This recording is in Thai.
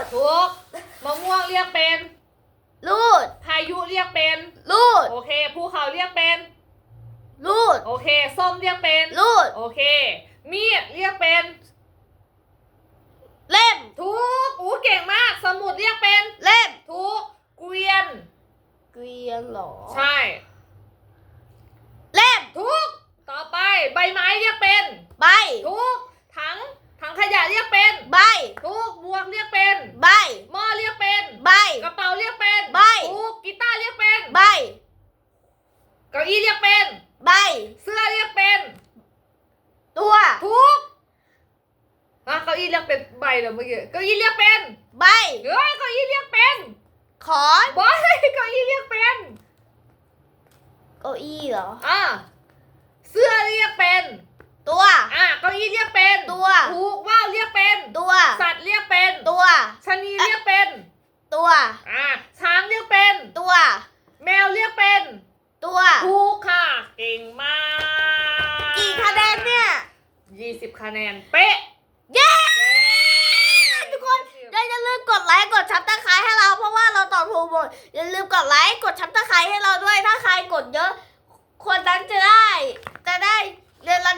ดถูกมะม่วงเรียกเป็น รูด พายุเรียกเป็น รูด โอเคภูเขาเรียกเป็น รูด โอเคส้มเรียกเป็น รูด โอเค มีดเรียกเป็น เล่ม ถูกอู้เก่งมาก สมุดเรียกเป็น เล่ม ถูก เกวียน เกวียนเหรอ ใช่ เล่ม ถูก ต่อไปใบไม้เรียกเป็น ใบ ถูก ใบ เก้าอี้เรียกเป็น ใบ เสื้อเรียกเป็น ตัวถูกอะเก้าอี้เรียกเป็นใบเหรอเมื่อกี้เก้าอี้เรียกเป็นใบ เฮ้ยเก้าอี้เรียกเป็นขอนบอยเก้าอี้เรียกเป็น เก้าอี้เหรอ อะเสื้อเรียกเป็น ตัว อะเก้าอี้เรียกเป็น ตัว ถูกว่าวเรียกเป็น ตัว สัตว์เรียกเป็น ตัวชะนีเรียกเป็น ตัว อะช้างเรียกเป็น ตัว แมวเรียกเป็น ตัว ถูกค่ะ เก่ งมาก กี่คะแนนเนี่ย ยี่สิบคะแนนเป๊ะ เย้เย้ทุกคนอย่าอย่าลืมกดไลค์กดชับตะไคร้ให้เราเพราะว่าเราตอบถูกหมดอย่าลืมกดไลค์กดชับตะไคร้ให้เราด้วยถ้าใครกดเยอะ คนนั้นจะได้ จะได้เรียนรันมานะคะบ๊ายบาย